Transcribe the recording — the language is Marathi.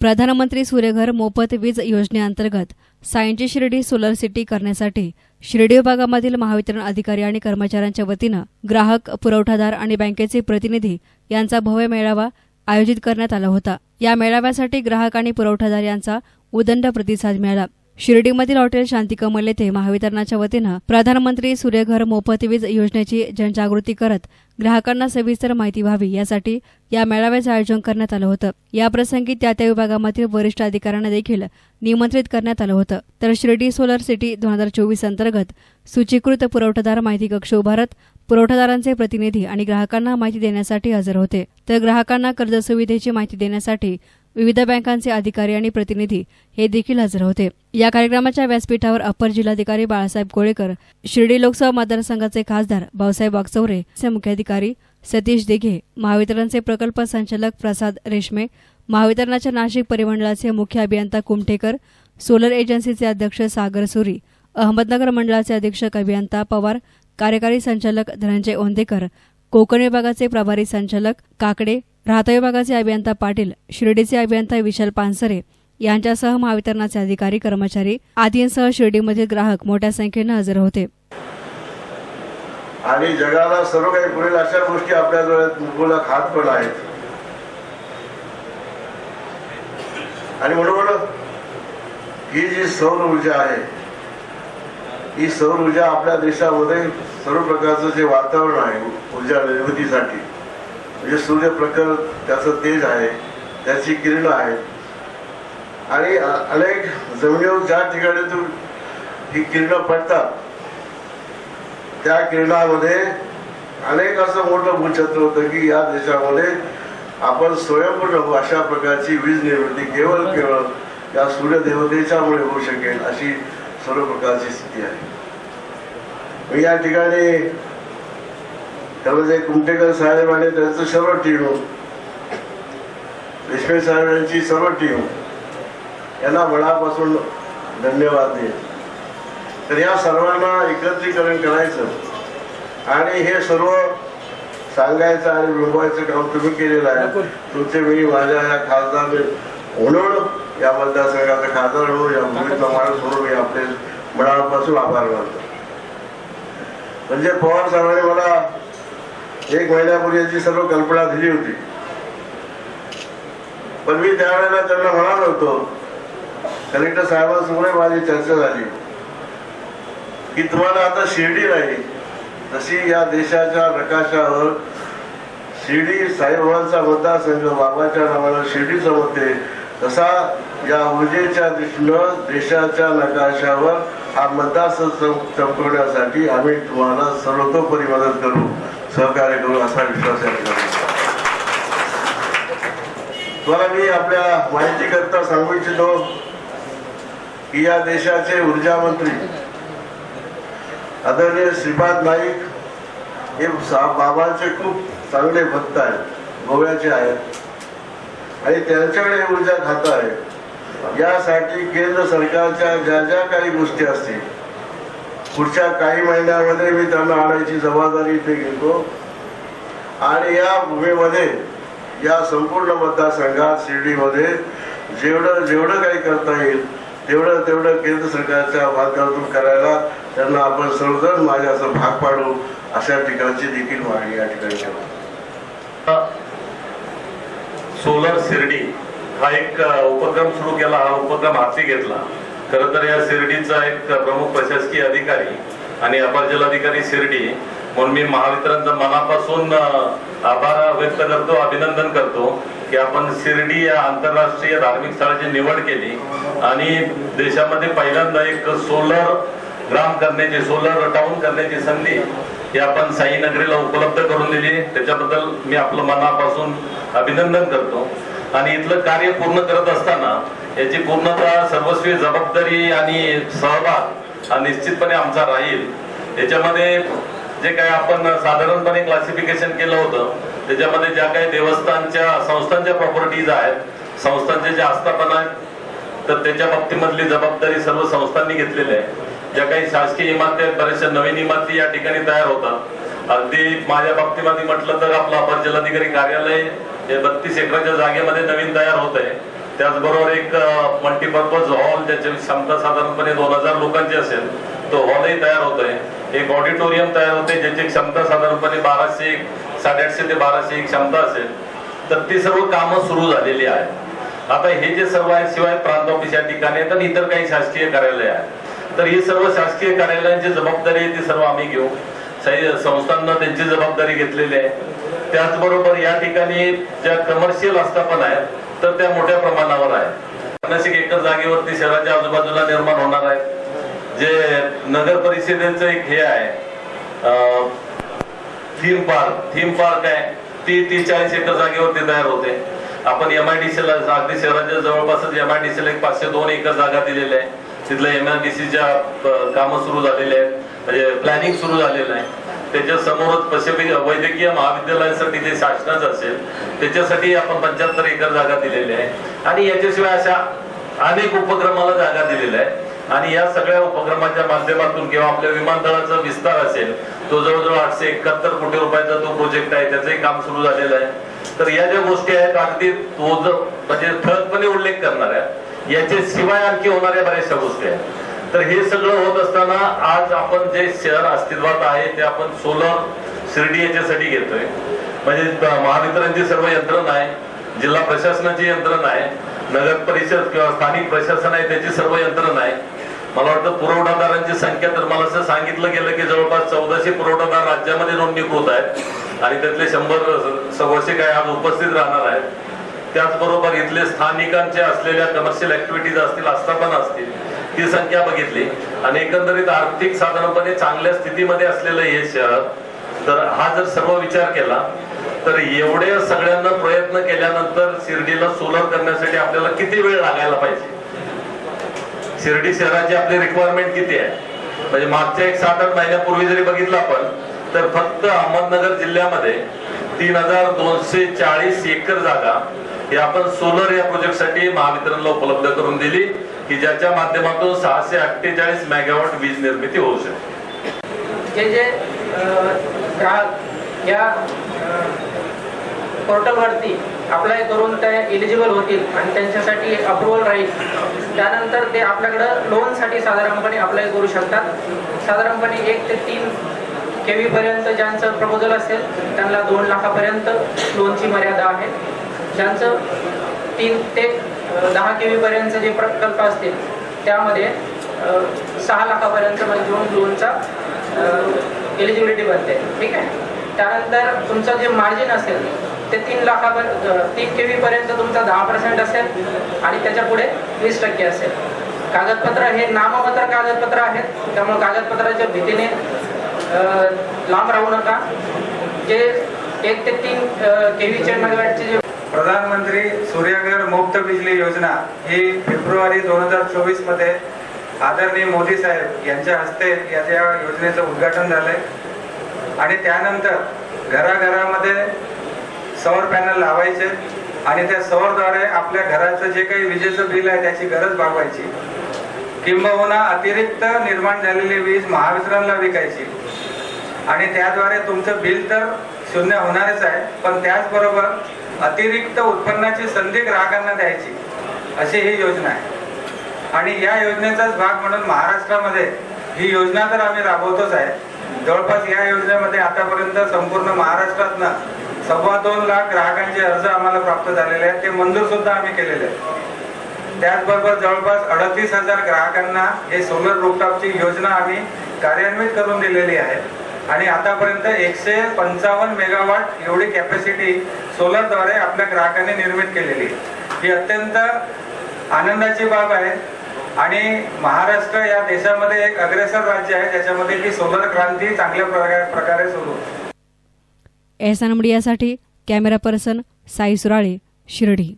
प्रधानमंत्री सूर्यघर मोफत वीज योजनेअंतर्गत सायंची शिर्डी सोलर सिटी करण्यासाठी शिर्डी विभागामधील महावितरण अधिकारी आणि कर्मचाऱ्यांच्या वतीनं ग्राहक पुरवठादार आणि बँकेचे प्रतिनिधी यांचा भव्य मेळावा आयोजित करण्यात आला होता. या मेळाव्यासाठी ग्राहक आणि पुरवठादार यांचा उदंड प्रतिसाद मिळाला. शिर्डीमधील हॉटेल शांतिकमल येथे महावितरणाच्या वतीनं प्रधानमंत्री सूर्यघर मोफत वीज योजनेची जनजागृती करत ग्राहकांना सविस्तर माहिती व्हावी यासाठी या मेळाव्याचं आयोजन करण्यात आलं होतं. याप्रसंगी त्या त्या विभागामधील वरिष्ठ अधिकाऱ्यांना देखील निमंत्रित करण्यात आलं होतं. तर शिर्डी सोलर सिटी दोन हजार चोवीस अंतर्गत सूचीकृत पुरवठादार माहिती कक्ष उभारत पुरवठादारांचे प्रतिनिधी आणि ग्राहकांना माहिती देण्यासाठी हजर होते. तर ग्राहकांना कर्ज सुविधेची माहिती देण्यासाठी विविध बँकांचे अधिकारी आणि प्रतिनिधी हे देखील हजर होते. या कार्यक्रमाच्या व्यासपीठावर अपर जिल्हाधिकारी बाळासाहेब कोळेकर शिर्डी लोकसभा मतदारसंघाचे खासदार भाऊसाहेब वागचौरे मुख्याधिकारी सतीश दिघे महावितरणचे प्रकल्प संचालक प्रसाद रेशमे महावितरणाच्या नाशिक परिमंडळाचे मुख्य अभियंता कुमठेकर सोलर एजन्सीचे अध्यक्ष सागर सुरी अहमदनगर मंडळाचे अधीक्षक अभियंता पवार कार्यकारी संचालक धनंजय ओंदेकर कोकण विभागाचे प्रभारी संचालक काकडे राहता विभागाचे अभियंता पाटील शिर्डीचे अभियंता विशाल पानसरे यांच्यासह महावितरणाचे अधिकारी कर्मचारी आदींसह शिर्डीमधील ग्राहक मोठ्या संख्येनं हजर होते. आणि जगाला सर्व काही पुरेल अशा गोष्टी आपल्या डोळ्यात मुलाला खात पण आहेत. आणि म्हणून ही जी सौर ऊर्जा आहे ही सौर ऊर्जा आपल्या देशामध्ये सर्व प्रकारचं जे वातावरण आहे ऊर्जा निर्मितीसाठी म्हणजे सूर्यप्रखर त्याचं तेज आहे त्याची किरणं आहेत आणि अनेक जमिनीवर ज्या ठिकाणी ही किरणं पडतात त्या किरणामध्ये अनेक असं मोठं भूछत्र होतं की या देशामध्ये आपण स्वयंपूर्ण होऊ अशा प्रकारची वीज निर्मिती केवळ केवळ या सूर्यदेवतेच्यामुळे होऊ शकेल अशी सर्व प्रकारची स्थिती आहे. मी या ठिकाणी जे कुमटेकर साहेब आणि त्यांचं सर्व टीम रेशमे साहेब यांची सर्व टीम यांना मनापासून धन्यवाद देईल. तर या सर्वांना एकत्रीकरण करायचं आणि हे सर्व सांगायचं आणि मिळवायचं काम तुम्ही केलेलं आहे. तुमचे मी माझ्या या खासदार म्हणून या मतदारसंघाचा खासदार म्हणून या भूमीतला माणूस म्हणून मी आपले मनापासून आभार मानतो. म्हणजे पवार साहेबांनी मला एक महिन्यापूर्वी याची सर्व कल्पना दिली होती. पण मी त्यावेळेला त्यांना म्हणालो होतो कलेक्टर साहेबांसमोर माझी चर्चा झाली. की तुम्हाला आता शिर्डी नाही तशी या देशाच्या प्रकाशावर शिर्डी साईबाबांचा मतदारसंघ बाबाच्या नावाला शिर्डी समजते तसा या ऊर्जेच्या दृष्टीनं देशाच्या नकाशावर हा मतदारसंघ चमकवण्यासाठी आम्ही तुम्हाला सर्वतोपरी मदत करू. सहकार्य करू असा विश्वास या ठिकाणी. तुम्हाला मी आपल्या माहिती करता सांगू इच्छितो की या देशाचे ऊर्जा मंत्री आदरणीय श्रीपाद नाईक हे बाबांचे खूप चांगले भक्त आहेत गोव्याचे आहेत. आणि त्यांच्याकडे ऊर्जा खातं आहे यासाठी केंद्र सरकारच्या ज्या ज्या काही गोष्टी असतील पुढच्या काही महिन्यामध्ये मी त्यांना आणायची जबाबदारी इथे घेतो. आणि या भूमीमध्ये या संपूर्ण मतदारसंघात शिर्डीमध्ये जेवढं जेवढं काही करता येईल तेवढं तेवढं केंद्र सरकारच्या माध्यमातून करायला त्यांना आपण सर्वजण असं भाग पाडू अशा ठिकाणची देखील मागणी या ठिकाणी सोलर शिर्डी हा एक उपक्रम सुरू केला हा उपक्रम हाती घेतला. खर तर या शिर्डीचा एक प्रमुख प्रशासकीय अधिकारी आणि अपर जिल्हाधिकारी शिर्डी म्हणून मी महावितरणचा मनापासून आभार व्यक्त करतो अभिनंदन करतो की आपण शिर्डी या आंतरराष्ट्रीय धार्मिक स्थळाची निवड केली आणि देशामध्ये पहिल्यांदा एक सोलर ग्राम करण्याची सोलर टाऊन करण्याची संधी ही आपण साईनगरीला उपलब्ध करून दिली. त्याच्याबद्दल मी आपलं मनापासून अभिनंदन करतो. आणि इथलं कार्य पूर्ण करत असताना याची पूर्णतः सर्वस्वी जबाबदारी आणि सहभाग हा निश्चितपणे आमचा राहील. याच्यामध्ये जे काही आपण साधारणपणे क्लासिफिकेशन केलं होतं त्याच्यामध्ये ज्या काही देवस्थानच्या संस्थांच्या प्रॉपर्टीज आहेत संस्थांचे जे आस्थापना आहेत तर त्याच्या बाबतीमधली जबाबदारी सर्व संस्थांनी घेतलेली आहे. ज्या काही शासकीय इमारती आहेत बऱ्याचशा नवीन इमारती या ठिकाणी तयार होतात. अगदी माझ्या बाबतीमध्ये म्हटलं तर आपलं अपर जिल्हाधिकारी कार्यालय हे बत्तीस एकराच्या जागेमध्ये नवीन तयार होत आहे. त्याचबरोबर एक मल्टीपर्पज हॉल ज्याची क्षमता साधारणपणे दोन हजार लोकांची असेल तो हॉलही तयार होतोय एक ऑडिटोरियम तयार होते ज्याची क्षमता साधारणपणे बाराशे साडेआठशे ते बाराशे एक क्षमता असेल. तर ती सर्व कामं सुरू झालेली आहेत. आता हे जे सर्व आहे शिवाय प्रांत ऑफिस या ठिकाणी आहेत आणि इतर काही शासकीय कार्यालय आहेत. तर ही सर्व शासकीय कार्यालयांची जबाबदारी आहे ती सर्व आम्ही घेऊ. संस्थांना त्यांची जबाबदारी घेतलेली आहे. त्याचबरोबर या ठिकाणी ज्या कमर्शियल आस्थापना आहेत तर त्या मोठ्या प्रमाणावर आहेत. पन्नास एकर जागेवरती शहराच्या आजूबाजूला निर्माण होणार आहे. जे नगर परिषदेचं एक हे आहे थीम पार्क थीम पार्क आहे. ती ती चाळीस एकर जागेवरती तयार होते. आपण एम आय डी सी ला अगदी शहराच्या जवळपासच एम आय डी सी ला एक पाचशे दोन एकर जागा दिलेली आहे तिथल्या एम आय डी सीच्या कामं सुरू झालेली आहेत. म्हणजे प्लॅनिंग सुरू झालेलं आहे. त्याच्या समोरच पश्चिमी वैद्यकीय महाविद्यालयासाठी जे शासनाचं असेल त्याच्यासाठी आपण पंच्याहत्तर एकर जागा दिलेली आहे. आणि याच्याशिवाय अशा अनेक उपक्रमाला जागा दिलेल्या आहे आणि या सगळ्या उपक्रमाच्या माध्यमातून किंवा आपल्या विमानतळाचा विस्तार असेल तो जवळजवळ आठशे एकाहत्तर कोटी रुपयाचा तो प्रोजेक्ट आहे त्याचंही काम सुरू झालेलं आहे. तर या ज्या गोष्टी आहेत अगदी तो जो म्हणजे ठळकपणे उल्लेख करणार आहे याच्या शिवाय आणखी होणाऱ्या बऱ्याचशा गोष्टी आहेत. तर हे सगळं होत असताना आज आपण जे शहर अस्तित्वात आहे ते आपण सोलर शिर्डी याच्यासाठी घेतोय. म्हणजे महावितरणची सर्व यंत्रणा आहे जिल्हा प्रशासनाची यंत्रणा आहे नगर परिषद किंवा स्थानिक प्रशासन आहे त्याची सर्व यंत्रणा आहे. मला वाटतं पुरवठादारांची संख्या तर मला असं सांगितलं गेलं की जवळपास चौदाशे पुरवठादार राज्यामध्ये नोंदणीकृत आहेत आणि त्यातले शंभर सव्वाशे काय आज उपस्थित राहणार आहेत. त्याचबरोबर इथले स्थानिकांचे असलेल्या कमर्शियल ऍक्टिव्हिटीज असतील आस्थापना असतील ती संख्या बघितली. आणि एकंदरीत आर्थिक साधारणपणे चांगल्या स्थितीमध्ये असलेलं हे शहर तर हा जर सर्व विचार केला तर एवढे सगळ्यांना प्रयत्न केल्यानंतर शिर्डीला सोलर करण्यासाठी आपल्याला किती वेळ लागायला पाहिजे? शिर्डी शहराची आपली रिक्वायरमेंट किती आहे? म्हणजे मागच्या एक सात आठ महिन्यापूर्वी जरी बघितलं आपण तर फक्त अहमदनगर जिल्ह्यामध्ये तीन हजार दोनशे चाळीस एकर जागा ही आपण सोलर या प्रोजेक्टसाठी महावितरणला उपलब्ध करून दिली. की ज्याच्या माध्यमातून सहाशे अठ्ठेचाळीस मेगावॉट वीज निर्मिती होऊ शकते. जे जे या पोर्टलवरती अप्लाय करून ते एलिजिबल होतील आणि त्यांच्यासाठी अप्रुव्हल राहील त्यानंतर ते आपल्याकडं लोनसाठी साधारणपणे अप्लाय करू शकतात. साधारणपणे एक ते तीन के पर्यंत ज्यांचं प्रपोजल असेल त्यांना दोन लाखापर्यंत लोनची मर्यादा आहे. ज्यांचं तीन ते दहा के पर्यंत जे प्रकल्प असतील त्यामध्ये सहा लाखापर्यंत म्हणजे लोनचा एलिजिबिलिटी बनते. ठीक आहे? त्यानंतर तुमचं जे मार्जिन असेल ते तीन लाखापर्यंत तीन के पर्यंत तुमचा दहा पर्सेंट असेल आणि त्याच्या पुढे वीस टक्के असेल. कागदपत्र हे नाममात्र कागदपत्र आहेत. त्यामुळे कागदपत्राच्या भीतीने लांब राहू नका. जे एक ते तीन के व्हीचे मेगावॅटचे जे प्रधानमंत्री सूर्यघर मुक्त बिजली योजना ही फेब्रुवारी दोन हजार चोवीसमध्ये आदरणीय मोदी साहेब यांच्या हस्ते याच्या योजनेचं उद्घाटन झालंय. आणि त्यानंतर घराघरामध्ये सौर पॅनल लावायचे आणि त्या सौरद्वारे आपल्या घराचं जे काही विजेचं बिल आहे त्याची गरज भागवायची. किंबहुना अतिरिक्त निर्माण झालेली वीज महावितरणला विकायची. आणि त्याद्वारे तुमचं बिल तर शून्य होणारच आहे. पण त्याचबरोबर अतिरिक्त उत्पन्नाची संधी ग्राहकांना द्यायची अशी ही योजना आहे. आणि या योजनेचाच भाग म्हणून महाराष्ट्रामध्ये ही योजना तर आम्ही राबवतोच आहे. जवळपास या योजनेमध्ये आतापर्यंत संपूर्ण महाराष्ट्रातनं सव्वा दोन लाख ग्राहकांचे अर्ज आम्हाला प्राप्त झालेले आहेत. ते मंजूर सुद्धा आम्ही केलेले आहेत. त्याचबरोबर जवळपास अडतीस हजार ग्राहकांना हे सोलर रूफटॉपची योजना आम्ही कार्यान्वित करून दिलेली आहे. आणि आतापर्यंत एकशे पंचावन्न मेगावाट एवढी कॅपॅसिटी सोलरद्वारे आपल्या ग्राहकांनी निर्मित केलेली आहे. ही अत्यंत आनंदाची बाब आहे. आणि महाराष्ट्र या देशामध्ये एक अग्रेसर राज्य आहे ज्याच्यामध्ये की सोलर क्रांती चांगल्या प्रकारे प्रकारे सुरू होते. मीडियासाठी कॅमेरा पर्सन साई सुराळे शिर्डी.